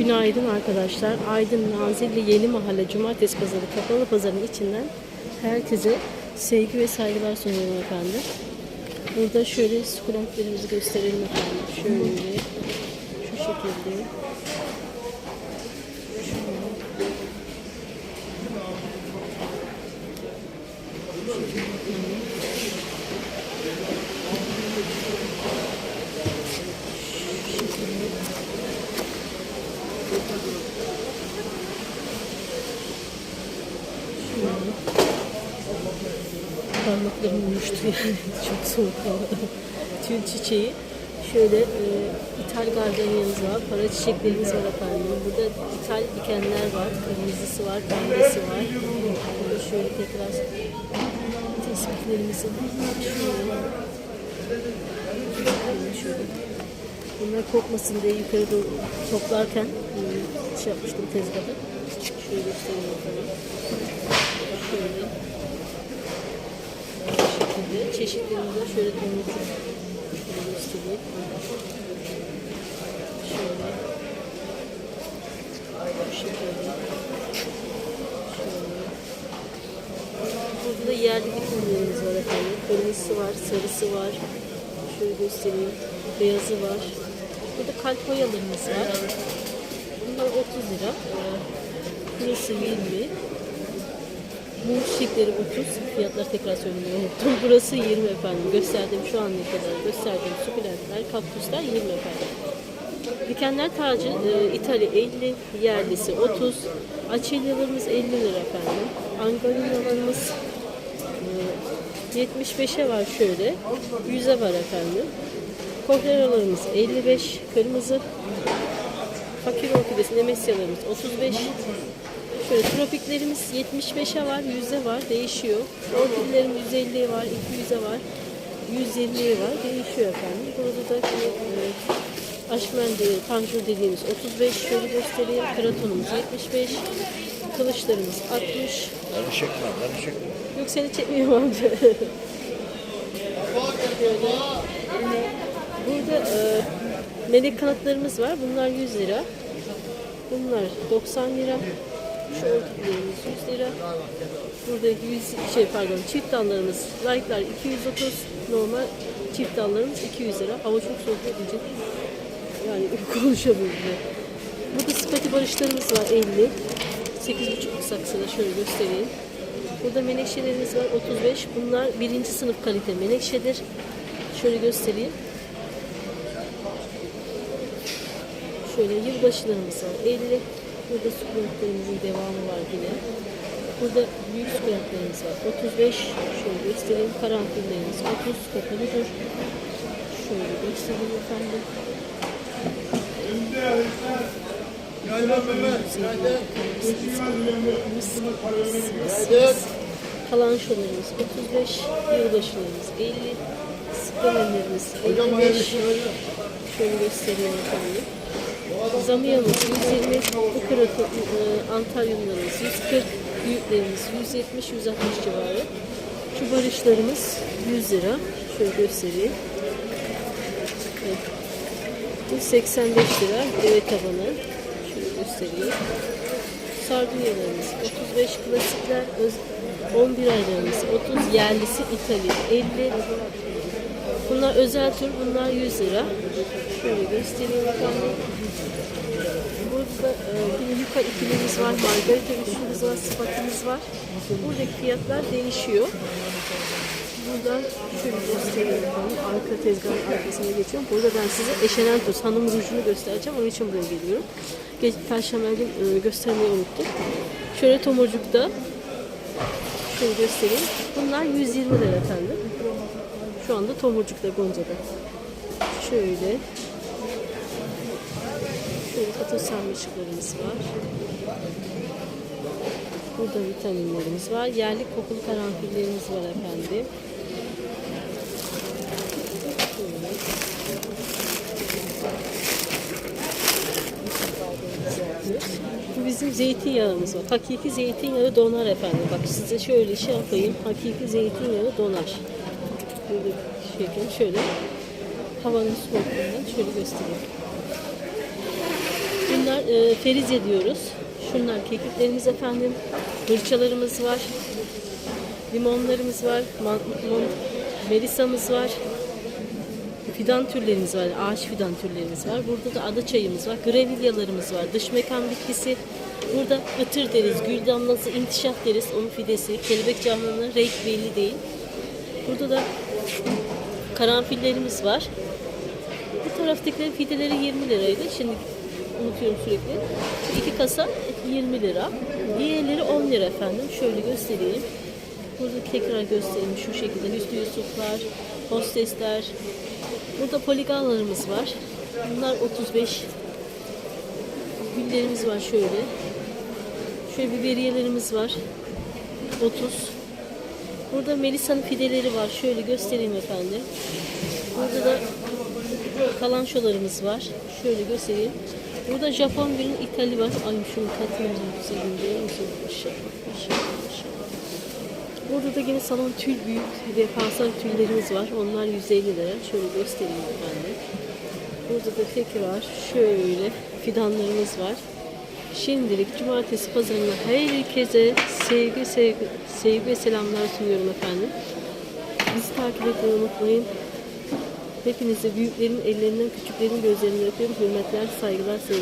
Günaydın arkadaşlar. Aydın Nazilli Yeni Mahalle Cumartesi Pazarı kapalı pazarın içinden herkese sevgi ve saygılar sunuyorum efendim. Burada şöyle sukulentlerimizi gösterelim efendim. Şöyle şu şekilde. Şöyle. Parmaklarım uyuştu yani. Çok soğuk hava. Tül çiçeği. Şöyle e, ithal gardaniyamız var. Para çiçeklerimiz var efendim. Burada ithal dikenler var. Kırmızısı var, pembesi var. Burada şöyle tekrar tespitlerimizi şöyle. şöyle. Bunlar kokmasın diye yukarı doğru toplarken e, şey yapmıştım tezgahı. Şöyle göstereyim efendim. Şöyle şekilde çeşitlerinde şöyle şöyle göstereyim. Şöyle bu şekilde burada da yerli bitkimlerimiz var efendim. Kırmızısı var, sarısı var. Şöyle göstereyim. Beyazı var. Burada kalp boyalarımız var. Bunlar 30 lira. Burası 20. Mum çiçekleri 30. Fiyatları tekrar söylemeyi unuttum. Burası 20 efendim. Gösterdiğim şu an ne kadar gösterdiğim sukulentler, kaktüsler 20 efendim. Dikenler tacı e, İtalya 50, yerlisi 30. Açelyalarımız 50 lira efendim. Angalinalarımız e, 75'e var şöyle. 100'e var efendim. Kohleralarımız 55, kırmızı. Fakir orkidesi, nemesyalarımız 35. Şöyle tropiklerimiz 75'e var, 100'e var, değişiyor. Orkidelerimiz 150'ye var, 200'e var, 120'ye var, değişiyor efendim. Burada da e, aşmendi, panjur dediğimiz 35, şöyle göstereyim. Kratonumuz 75, kılıçlarımız 60. Beni çekme, beni çekme. Yok seni çekmiyorum amca. Melek kanatlarımız var. Bunlar 100 lira. Bunlar 90 lira. Şu orkidelerimiz 100 lira. Burada 100 şey pardon çift dallarımız like'lar 230 normal çift dallarımız 200 lira. Hava çok soğuk olduğu yani konuşamıyorum. Burada spati barışlarımız var 50. 8,5 saksıda şöyle göstereyim. Burada menekşelerimiz var 35. Bunlar birinci sınıf kalite menekşedir. Şöyle göstereyim. Şöyle yılbaşılarımız var 50. Burada sukulentlerimizin devamı var yine. Burada büyük sukulentlerimiz var 35. Şöyle göstereyim. Karanfillerimiz 30. Kapalıdır. Şöyle göstereyim efendim. Kalanşolarımız 35, yılbaşılarımız 50, sıkılanlarımız 55, şöyle göstereyim efendim. Zamiyamız 120, bu kırıtı, e, Antalyumlarımız 140, büyüklerimiz 170, 160 civarı. Şu barışlarımız 100 lira. Şöyle göstereyim. Evet. Bu 85 lira deve tabanı. Şöyle göstereyim. Sardunyalarımız 35 klasikler, öz- 11 aylarımız 30 yerlisi İtalya 50. Bunlar özel tür, bunlar 100 lira. Şöyle göstereyim efendim. Burada e, bir yuka ikilimiz var, margarita üçlümüz var, spatimiz var. Buradaki fiyatlar değişiyor. Buradan şöyle göstereyim efendim. Arka tezgahın arkasına geçiyorum. Burada ben size eşelentos hanım rujunu göstereceğim. Onun için buraya geliyorum. Geç, Perşembe gün e, göstermeyi unuttum. Şöyle tomurcukta şöyle göstereyim. Bunlar 120 lira efendim. Şu anda tomurcukta Gonca'da. Şöyle. Şöyle patos sarmaşıklarımız var. Burada vitaminlerimiz var. Yerli kokulu karanfillerimiz var efendim. Bu bizim zeytinyağımız var. Hakiki zeytinyağı donar efendim. Bak size şöyle şey yapayım. Hakiki zeytinyağı donar. Burada şekil şöyle havanın soğukluğundan şöyle göstereyim. Bunlar e, ferizye diyoruz. Şunlar kekiklerimiz efendim. Fırçalarımız var. Limonlarımız var. Man, mon- melisamız var. Fidan türlerimiz var. Ağaç fidan türlerimiz var. Burada da ada çayımız var. Grevilyalarımız var. Dış mekan bitkisi. Burada ıtır deriz, gül damlası, intişah deriz. Onun fidesi. Kelebek camlarının renk belli değil. Burada da karanfillerimiz var. Bu taraftakilerin fideleri 20 liraydı. Şimdi unutuyorum sürekli. İki kasa 20 lira. Diğerleri 10 lira efendim. Şöyle göstereyim. Burada tekrar göstereyim şu şekilde. Hüsnü Yusuflar, hostesler. Burada poligalarımız var. Bunlar 35. Güllerimiz var şöyle. Şöyle biberiyelerimiz var. 30. Burada Melisa'nın fideleri var. Şöyle göstereyim efendim. Burada da kalançolarımız var. Şöyle göstereyim. Burada Japon bir ithali var. Ay şunu katmerli güzelim biliyor musun? Burada da yine salon tül büyük ve panser tüllerimiz var. Onlar 150 lira. Şöyle göstereyim efendim. Burada da tekrar şöyle fidanlarımız var. Şimdilik cumartesi pazarına herkese sevgi sevgi sevgi ve selamlar sunuyorum efendim. Bizi takip etmeyi unutmayın. Hepinize büyüklerin ellerinden, küçüklerin gözlerinden öpüyorum. Hürmetler, saygılar, sevgiler.